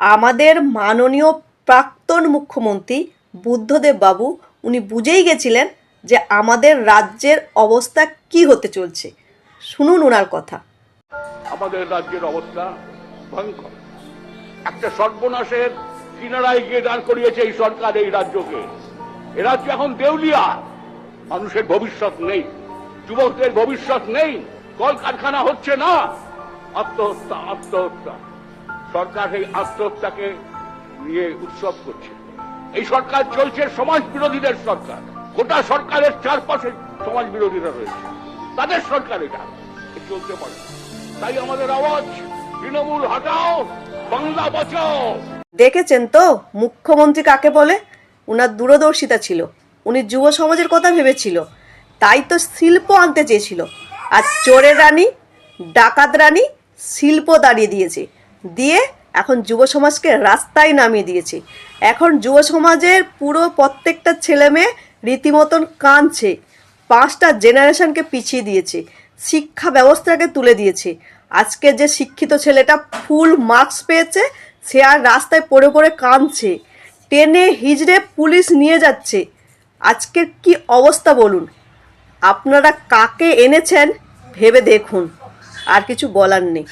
আমাদের মাননীয় প্রাক্তন মুখ্যমন্ত্রী বুদ্ধদেব বাবু, উনি বুঝেই গেছিলেন যে আমাদের রাজ্যের অবস্থা কি হতে চলছে। শুনুন ওনার কথা। আমাদের রাজ্যের অবস্থা ভয়ঙ্কর। একটা সর্বনাশের কিনারায় গিয়ে দাঁড় করিয়েছে এই সরকার, এই রাজ্যকে। এ রাজ্য এখন দেউলিয়া মানুষের ভবিষ্যৎ নেই। যুবকদের ভবিষ্যৎ নেই। কলকারখানা হচ্ছে না। আত্মহত্যা আত্মহত্যা। সরকার এই আত্মহত্যাকে নিয়ে উৎসব করছে। এই সরকার চলছে সমাজ বিরোধীদের সরকার। গোটা সরকারের চারপাশে সমাজ বিরোধীরা রয়েছে। তাদের সরকার এটা। চলতে পারে। তাই আমাদের আওয়াজ, তৃণমূল হটাও, বাংলা বাঁচাও। দেখেছেন তো? মুখ্যমন্ত্রী কাকে বলে? ওনার দূরদর্শিতা ছিল। উনি যুব সমাজের কথা ভেবেছিল। তাই তো শিল্প আনতে চেয়েছিল। আর চোরের রানী, ডাকাত রানী শিল্প দাঁড়িয়ে দিয়েছে। দিয়ে এখন যুব সমাজকে রাস্তায় নামিয়ে দিয়েছে। এখন যুব সমাজের পুরো প্রত্যেকটা ছেলে মেয়ে রীতিমতন কাঁদছে। পাঁচটা জেনারেশনকে পিছিয়ে দিয়েছে। শিক্ষা ব্যবস্থাকে তুলে দিয়েছে। আজকে যে শিক্ষিত ছেলেটা ফুল মার্কস পেয়েছে, সে আর রাস্তায় পড়ে পড়ে কাঁদছে। টেনে হিজড়ে পুলিশ নিয়ে যাচ্ছে। আজকের কি অবস্থা বলুন? আপনারা কাকে এনেছেন ভেবে দেখুন। আর কিছু বলার নেই।